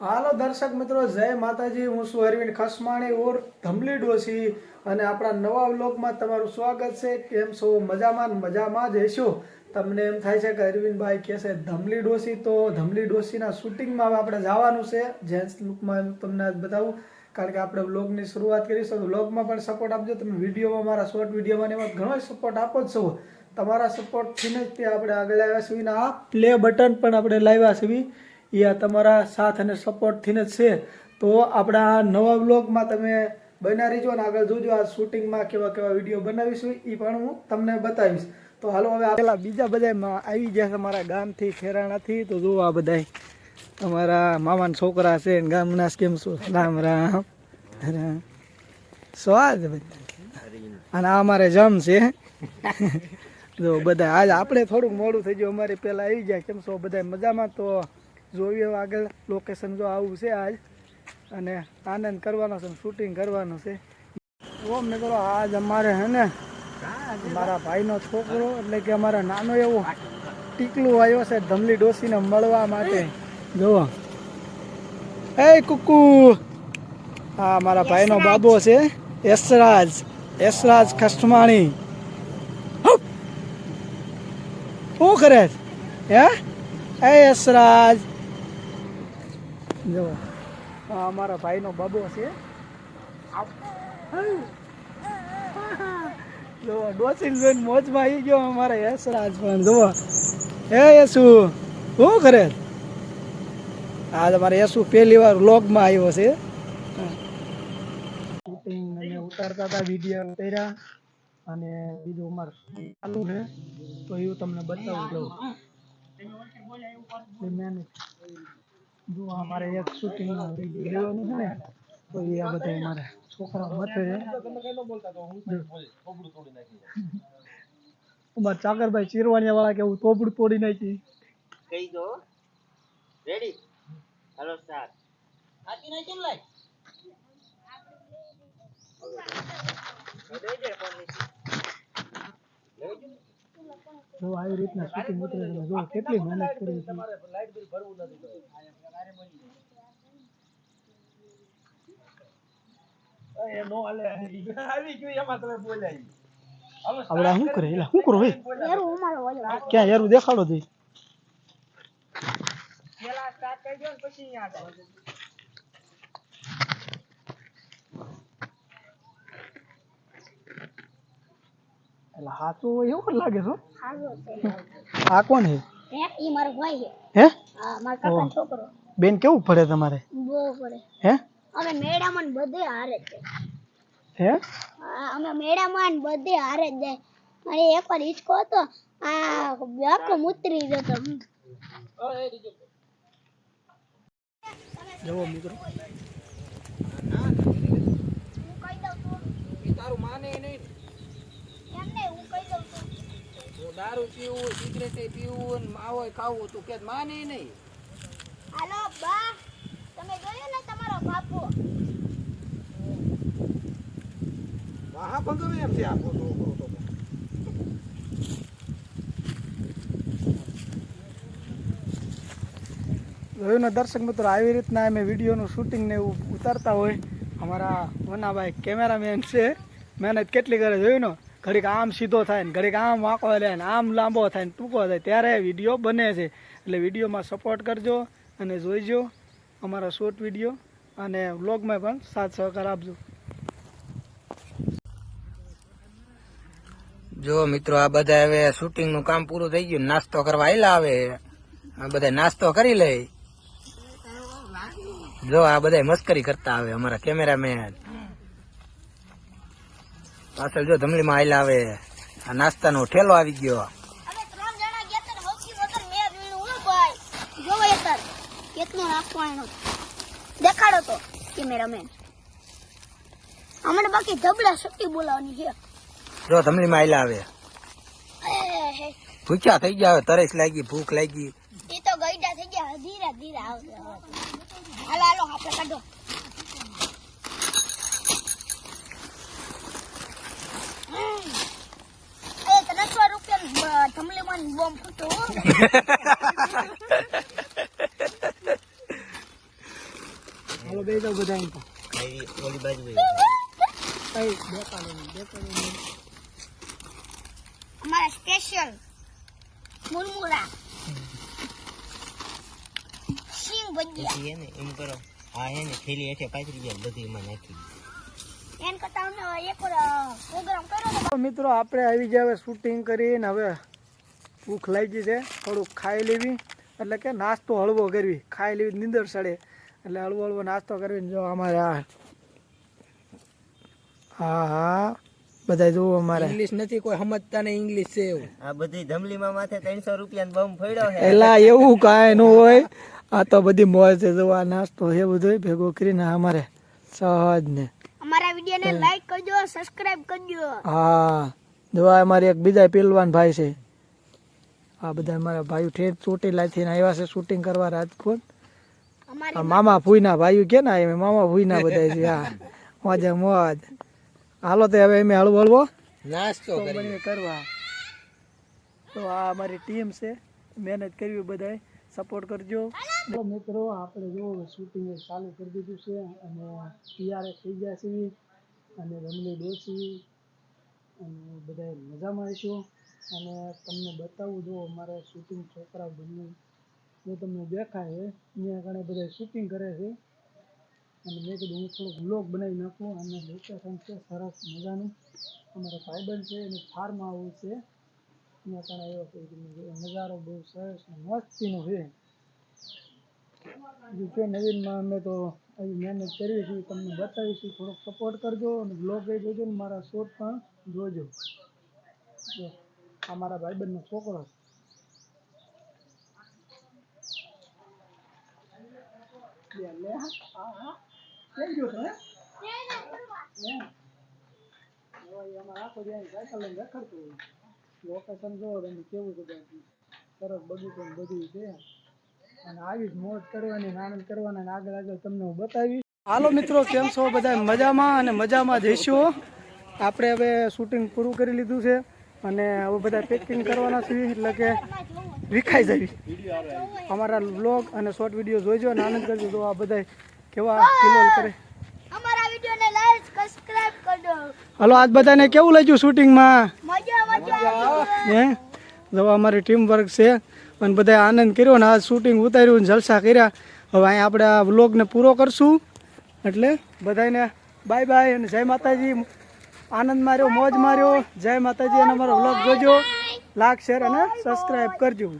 હાલો દર્શક મિત્રો, જય માતાજી. હું છું અરવિંદ ખસમાણી ઓર ધમલી ડોસી અને આપણા નવા વ્લોગમાં તમારું સ્વાગત છે. કેમ છો? મજામાં મજામાં જ હશો? તમને એમ થાય છે કે અરવિંદભાઈ કહે છે ધમલી ડોસી તો ધમલી ડોસીના શૂટિંગમાં હવે આપણે જવાનું છે. જેન્ટ્સ લુકમાં તમને બતાવું, કારણ કે આપણે વ્લોગની શરૂઆત કરીશું. તો વ્લોગમાં પણ સપોર્ટ આપજો. તમે વિડીયોમાં, મારા શોર્ટ વિડીયોમાં એમાં ઘણો સપોર્ટ આપો જ છો. તમારા સપોર્ટથી જ તે આપણે આગળ આવ્યા છીએ. આ પ્લે બટન પણ આપણે લાવ્યા છીએ. એ આ તમારા સાથ અને સપોર્ટથી જ છે. તો આપણા નવા બ્લોગમાં તમે બના રહીજો અને આગળ જોજો આ શૂટિંગમાં કેવા કેવા વીડિયો બનાવીશું એ પણ હું તમને બતાવીશ. તો હાલો હવે પેલા બીજા બધામાં આવી ગયા છે અમારા ગામથી, ખેરાણાથી. તો જુઓ આ બધા અમારા મામાના છોકરા છે ગામના કેમ શું રામ રામ. રામ સ્વાદ અને આ અમારે જમ છે. જો બધા આજ આપણે થોડુંક મોડું થઈ ગયું. અમારે પહેલાં આવી ગયા. કેમ છો? બધા મજામાં? તો જોઈએ આગળ લોકેશન જો આવું છે આજ. અને આનંદ કરવાનો છે શૂટિંગ કરવાનું છે. ઓમ મિત્રો આજ અમારે હે ને મારા ભાઈનો છોકરો એટલે કે અમારા નાનો એવો ટીકલું આવ્યો છે ધમલી ડોસીને મળવા માટે. જુઓ. એ કુકુ! હા મારા ભાઈનો બાબો છે. યશરાજ. યશરાજ ખસ્ટમાણી. શું કરે હે? એ યશરાજ! જો અમારા ભાઈનો બાબો છે. જો ડોસીને મોજમાં આવી ગયો અમારા યશરાજ પણ. જુઓ હે યશુ, શું કરે? આ તમારે યશુ પહેલી વાર આવ્યો છે. ઉતારતા હતા વીડિયો ઉતાર્યા અને બીજું અમારે ચાલુ છે. તો એવું તમને બતાવું મેં જો અમારે એક શૂટિંગ લેવાનું છે ને તો એ આ બધા અમારે છોકરા છે. અમારે ચાકરભાઈ ચીરવાણિયા વાળા કેવું તોબડું તોડી નાખી. કહી દો. રેડી હલો સ્ટાર્ટ આતી નહીં કેમ લાય. જો આવી રીતના શૂટિંગ ઉતરે તમે જો કેટલી મહેનત કરી આપણે આ શું કરે? એલા શું કરો ક્યાં યારું દેખાડો જઈ પેલા સ્ટાર્ટ કરી દો ને પછી એટલે હાચો હોય એવું લાગે છો આ કોણ હે? ઈ મારો ભાઈ હે. હે? હા મારા કાકા છોકરો. બેન કેવું પડે તમારે? બહુ પડે હે? અમે મેળામાં બધે હારે છે હે? અમે મેળામાં બધે હારે જ જાય. મારે એકવાર હિંચકો હતો આ આખો મુતરી જતો જવો મિત્રો. તારું માને નહીં. એમને હું કહી દઉં છું. હું દારૂ પીવું સિગરેટ પીવું ને માવો ખાવું તું કે માને નહીં. હાલો બા તમે જોયો ને તમારો બાપુ? વાહ પંદર એમ છે આપો તો જોયું ને દર્શક મિત્રો આવી રીતના અમે વિડીયોનું શૂટિંગ ને એવું ઉતારતા હોય. અમારા વનાભાઈ કેમેરામેન છે. મહેનત કેટલી કરે જોયું ને? ઘડીક આમ સીધો થાય ને ઘડીક આમ વાંકો લે આમ લાંબો થાય ને ટૂંકો થાય. ત્યારે વીડિયો બને છે. એટલે વિડીયોમાં સપોર્ટ કરજો અને જોઈજો અમારા શોર્ટ વીડિયો અને વ્લોગમાં પણ સાથ સહકાર આપજો. જો મિત્રો, આ બધા હવે શૂટિંગનું કામ પૂરું થઈ ગયું નાસ્તો કરવા આવેલા આવે આ બધા નાસ્તો કરી લે. જો આ બધા મસ્કરી કરતા આવે અમારા કેમેરામેન પાછળ જો ધમલીમાં આયલા આવે. આ નાસ્તાનો ઠેલો આવી ગયો. હૌથી મેં કેટલું નાખવાનું દેખાડો તો કેમેરામેન. અમને બાકી ધબડા શક્તિ બોલાવાની છે. જો ધમલીમાં આયલા આવે. ભૂખ્યા થઈ ગયા તરસ લાગી ભૂખ લાગી. એ તો ગઈડા થઈ ગયા. ધીરા ધીરા આવશે હાલો હાલો આપણે કાઢો એ ત્રણસો રૂપિયા બોમ્બ ફૂટો હાલો બે જાવ બધા એમ ઓલી બાજુ કઈ દેખાડો નહીં, દેખાડો નહીં. અમારા સ્પેશિયલ મુરમુરા સિંગ ભજીયા ને એમ કરો હા હે ને થેલી હેઠે પાથરી જાય બધી એમાં નાખી એન કરતા એક પ્રોગ્રામ કર્યો તો તો મિત્રો આપણે આવી ગયા હવે શૂટિંગ કરીને હવે ભૂખ લાગી છે થોડુંક ખાઈ લેવી. એટલે કે નાસ્તો હળવો કરવી. ખાઈ લેવી નીંદર સડે. એટલે હળવો હળવો નાસ્તો કરવી જો અમારે આ હા હા. બધા જોવો અમારે. ઇંગ્લિશ નથી કોઈ સમજતા ને ઇંગ્લિશ છે એવું. આ બધી ધમલીમાં માથે ત્રણસો રૂપિયા બમ ફોડ્યો છે. એલા એવું કાંઈ ન હોય. આ તો બધી મોજ છે જો આ નાસ્તો છે બધું ભેગો કરીને અમારે. સહજ ને. અમારા વિડીયોને લાઈક કરજો સબસ્ક્રાઇબ કરજો. હા. જો અમારે એક બીજા પેલવાન ભાઈ છે. આ બધા મારા ભાઈઓ ઠેઠ ચોટીલાથી આવ્યા છે શૂટિંગ કરવા રાજકોટ. મામા ફૂઈના ભાઈઓ કે ના એમ મામા ફૂઈના બધા છે હા. મોજે મોજ. હાલો તો હવે અમે હળવો હળવો. નાસ્તો કરવા. તો આ અમારી ટીમ છે મહેનત કરવી બધાય. સપોર્ટ કરજો. મિત્રો આપણે જો શૂટિંગ ચાલુ કરી દીધું છે અને તૈયાર થઈ ગયા છીએ અને રમણી ડોસી અને બધા મજામાં આવીશું અને તમને બતાવું, જો અમારે શૂટિંગ છોકરા બંને જો તમને દેખાય છે અહીંયા ઘણા બધા શૂટિંગ કરે છે. અને મેં કીધું, હું થોડુંક બ્લોગ બનાવી નાખું, અને લોકેશન છે, સરસ મજાનું. અમારે ભાઈબંધ છે, એનું ફાર્મ આવું છે. અહીંયા પણ એવો નજારો બહુ સરસ મસ્તીનો છે. છે, નવીનમાં અમે તો આવી મહેનત કરીએ છીએ તમને બતાવીશું થોડોક સપોર્ટ કરજો, અને બ્લોગ જોજો ને મારા શોટ પણ જોજો. છોકરો અમારે લઈને રખડતું હોય. લોકેશન જોવો તમે કેવું બાકી. સરસ બગીચો બધું છે. અને આવી જ મોજ કરવાની આનંદ કરવાના આગળ આગળ તમને હું બતાવીશ. હાલો મિત્રો, કેમ છો? બધા મજામાં અને મજામાં જઈશું આપણે હવે શૂટિંગ પૂરું કરી લીધું છે. અને હવે બધા પેકિંગ કરવાના છીએ એટલે કે વિખાઈ જવી. અમારા બ્લોગ અને શોર્ટ વીડિયો જોઈજો અને આનંદ કરજો. તો આ બધા કેવા કિલોલ કરે. અમારા વિડીયોને લાઈક સબસ્ક્રાઇબ કરજો. હાલો આજ બધાને કેવું લાગ્યું શૂટિંગમાં મજા મજા હે? જો અમારી ટીમ વર્ક છે. અને બધાએ આનંદ કર્યો ને આજ શૂટિંગ ઉતાર્યું ને જલસા કર્યા. હવે અહીંયા આપણે આ વ્લોગને પૂરો કરશું. એટલે બધાને બાય બાય અને જય માતાજી. આનંદ માર્યો, મોજ માર્યો. જય માતાજી અને અમારો વ્લોગ જોજો. લાઈક શેર અને સબસ્ક્રાઈબ કરજો.